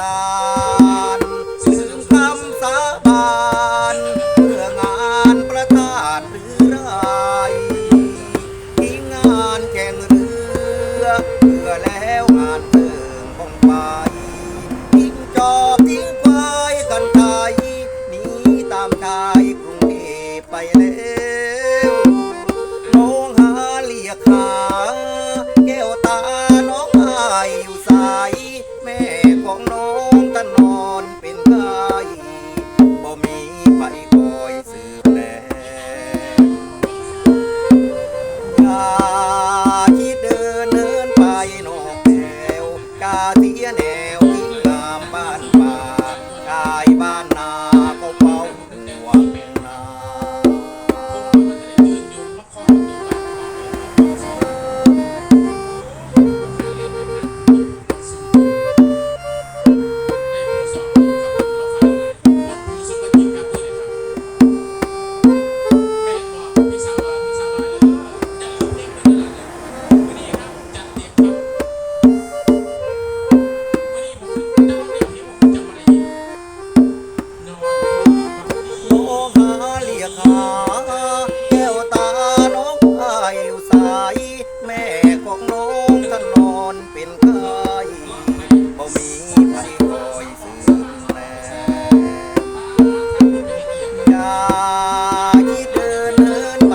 ลาสืบคำสาบานเพื่องานประทานหรือไที่งานแข่งเรือเพื่อแล้วงานติมบองไปทิ้งจอบทิ้งไฟกันไทยหนีตามชายกรุงเทพไปแล้ หาแก้วตาน้ออายอยู่แม่ของน้องท่นอนเป็นไข้บ่มีไผคอยสืบแลอยาคิดเเดินไป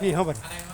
भी हमारे